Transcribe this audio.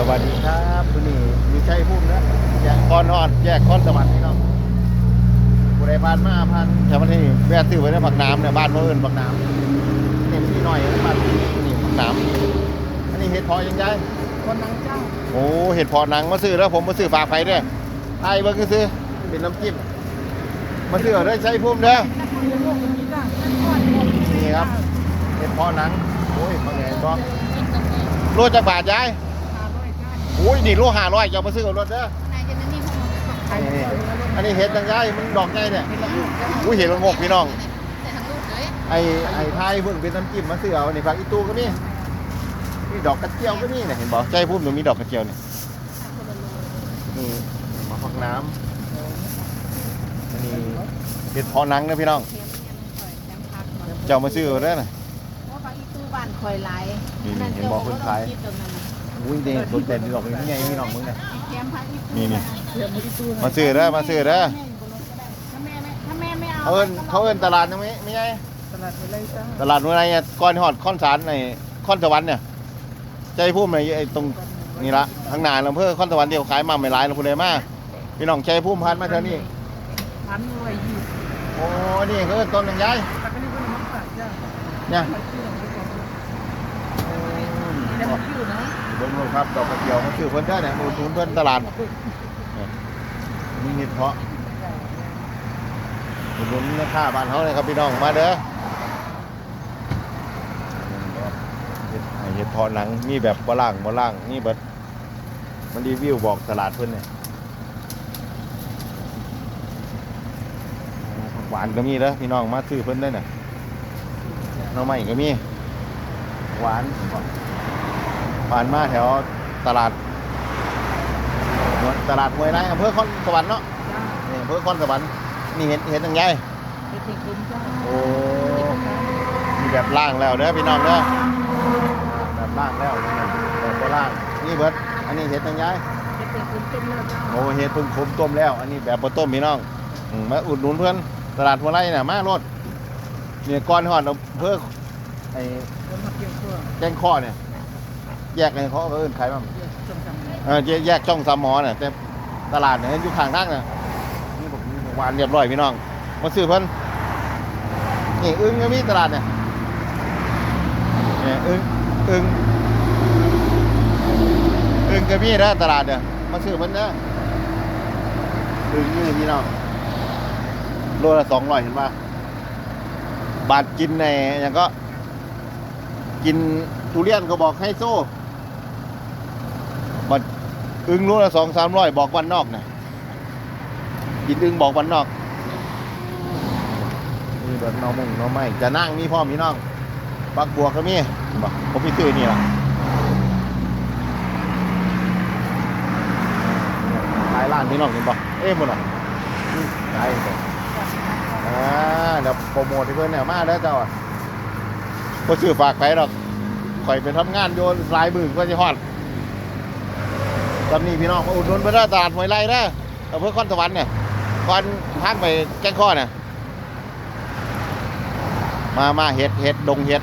สวัสดีครับคุณนี่มีชัยพุ่มนะแยกคอนฮอดแยกคอนสวรรค์พี่น้องผู้ใดผ่านมาผ่านแถวนี้แวะซื้อไว้ในผักน้ำเนี่ยบ้านเพื่อนผักน้ำนี่มันมีหน่อยนะบ้านนี่ผักน้ำอันนี้เห็ดพอยังไงคนนังเจ้าโอ้เห็ดพอหนังมาซื้อแล้วผมมาซื้อฝากไปเด้อไอ้เบิ้งก็ซื้อเป็นน้ำจิ้มมาซื้อเอาได้ใช้พุ่มเด้อนี่ครับเห็ดพอหนังโอ้ยเขาไงก็โลจากบาทยาย โอ้ยนี่โลห้าร้อยจะเอามาซื้อเอารถเด้อนี่ๆอันนี้เห็ดยังไงมันดอกไงเนี่ยอุ้ยเห็ดละงกพี่น้องไอ้ไอ้ไทยเพิ่งเป็นน้ำจิ้มมาซื้อเอานี่ผักอีตูก็มีนี่ดอกกระเจียวก็มีเนี่ยเห็นบอกใจพุ่มตรงนี้ดอกกระเจียวเนี่ยนี่มาผักน้ำอันนี้เห็ดพอหนังนะพี่น้อง เจ้ามาซื้อเอาได้อนะนี่ๆเห็นบอกคนขาย อุ้ยเด็กสนใจดอกนี้ไงพี่น้องมึงเนี่ยนี่นี่มาซื้อเด้อมาซื้อเด้อถ้าแม่ไม่เอาเขาเอิ้นเขาเอิ้นตลาดนะไม่ไม่ไงตลาดอะไรจ้าตลาดเมื่อไรเนี่ยก้อนหอดข้อนสารในข้อนสวรรค์เนี่ยใจพุ่มในไอ้ตรงนี่ละทางหนาอำเภอข้อนสวรรค์เดียวขายมาไม่หลายเราพูดเลยมาพี่น้องใจพุ่มพันมาเท่านี้พันรวยอยู่โอ้นี่คือต้นยังไงตะกันนี่ก็น้ำตาลจ้าเนี่ย ไปชื่อของพี่ของแต่มันนะเบิ้งดูครับดอกกระเจียวเขาซื้อเพิ่นได้เนี่ยอุดหนุนเพิ่นตลาดนี่เห็ดเพาะอุดหนุนแม่ค้าบ้านเขาเลยครับพี่น้องมาเด้อเห็ดเห็ดเพอหนังมีแบบบ่ล่างบ่ล่างนี่เบิดมันรีวิวบอกตลาดเพิ่นเนี่ยหวานก็มีแล้วพี่น้องมาซื้อเพิ่นได้น่ะหน้องใหม่ก็มี หวาน ผ่านมาแถวตลาด ตลาดห้วยไรอำเภอคอนสวรรค์เนาะนี่อำเภอคอนสวรรค์นี่เห็นเห็นยังไงไปติดคุณจ้าโอ้มีแบบล่างแล้วเด้อพี่น้องเด้อแบบล่างแล้วแบบบ่ล่างนี่เบิดอันนี้เห็ดยังไงไปติดคุณเต็มเลยจ้าโอ้เห็ดเพิ่งขมต้มแล้ว อันนี้แบบบ่ต้มพี่น้องมาอุดหนุนเพื่อนตลาดหัวไรน่ะมารถเนี่ยก้อนหอดอำเภอไอ้คนมาเกี่ยวตัวแกงข้อเนี่ย แยกกันเขาเอิ้นขายบ้างเอ่ออแยกช่องสามหมอเนี่ยแต่ตลาดเนี่ยอยู่ข้างทางเนี่ยนี่บอกวานเรียบร้อยพี่น้องมาซื้อเพิ่นนี่อึ้งก็มีตลาดเนี่ยนี่อึ้งอึ้งอึ้งก็มีนะตลาดเนี่ยมาซื้อเพิ่นนะอึ้งนี่พี่น้องโลละสองร้อยเห็นป่ะบาทกินในอย่างก็ กินทุเรียนก็บอกให้โซ่ บัดอึ้งรู้ละสองสามร้อยบอกวันนอกนะกินอึ้งบอกวันนอกนี่แบบน้องมงน้องไม่จะนั่งมีพ่อมีน้องปักบัวก็มีบอกผมพี่ซื้อนี่ละขายร้านพี่น้องเห็นบอกเอ๊ะหมดอะขายบ่อ่าเดี๋ยวโปรโมทให้เพื่อนเนี่ยมาแล้วเจ้าอะก็ซื้อฝากไปหรอกข่อยไปทำงานโยนลายมือก็จะฮอด ตอนนี้พี่น้องมาอุดหนุนไปได้ตลาดหวยไร่ได้อำเภอคอนสวรรค์เนี่ยก่อนพักไปแก้งข้อเนี่ยมามาเห็ดเห็ดดงเห็ด